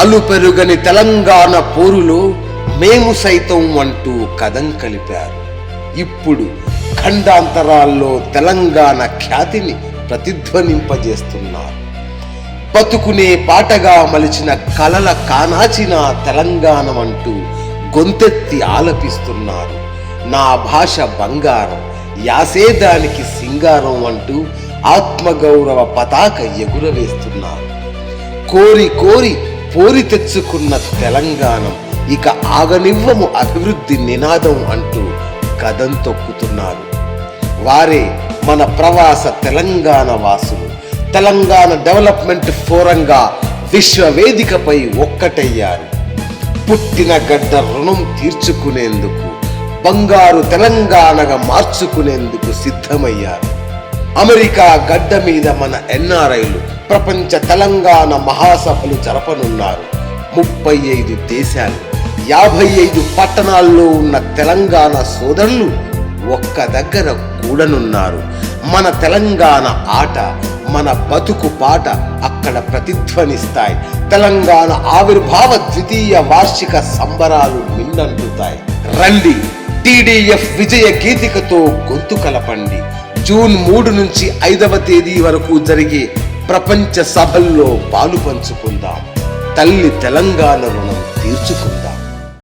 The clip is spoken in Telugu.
అలుపెరుగని తెలంగాణ పోరులో మేము సైతం అంటూ కథం కలిపారు. ఇప్పుడు ఖండాంతరాల్లో తెలంగాణ ఖ్యాతిని ప్రతిధ్వనింపజేస్తున్నారు. బతుకునే పాటగా మలిచిన కలల కానాచిన తెలంగాణ అంటూ గొంతెత్తి ఆలపిస్తున్నారు. నా భాష బంగారం యాసే దానికి సింగారం అంటూ ఆత్మగౌరవ పతాక ఎగురవేస్తున్నారు. కోరి కోరి పోరి తెచ్చుకున్న తెలంగాణం ఇక ఆగనివ్వము అభివృద్ధి నినాదం అంటూ కథం తొక్కుతున్నారు. వారే మన ప్రవాస తెలంగాణ వాసులు. తెలంగాణ డెవలప్మెంట్ ఫోరంగా విశ్వవేదికపై ఒక్కటయ్యారు. పుట్టిన గడ్డ రుణం తీర్చుకునేందుకు బంగారు తెలంగాణగా మార్చుకునేందుకు సిద్ధమయ్యారు. అమెరికా గడ్డ మీద మన ఎన్ఆర్ఐలు ప్రపంచ తెలంగాణ మహాసభలు జరపనున్నారు. ముప్పై ఐదు దేశాలు యాభై ఐదు పట్టణాల్లో ఉన్న తెలంగాణ సోదరులు ఒక్క దగ్గర కూడనున్నారు. మన తెలంగాణ ఆట మన బతుకు పాట అక్కడ ప్రతిధ్వనిస్తాయి. తెలంగాణ ఆవిర్భావ ద్వితీయ వార్షిక సంబరాలు మిన్నంటుతాయి రండి టీడీఎఫ్ విజయ గీతికతో గొంతు కలపండి. జూన్ మూడు నుంచి ఐదవ తేదీ వరకు జరిగే ప్రపంచ సభల్లో పాలు పంచుకుందాం. తల్లి తెలంగాణ రుణం తీర్చుకుందాం.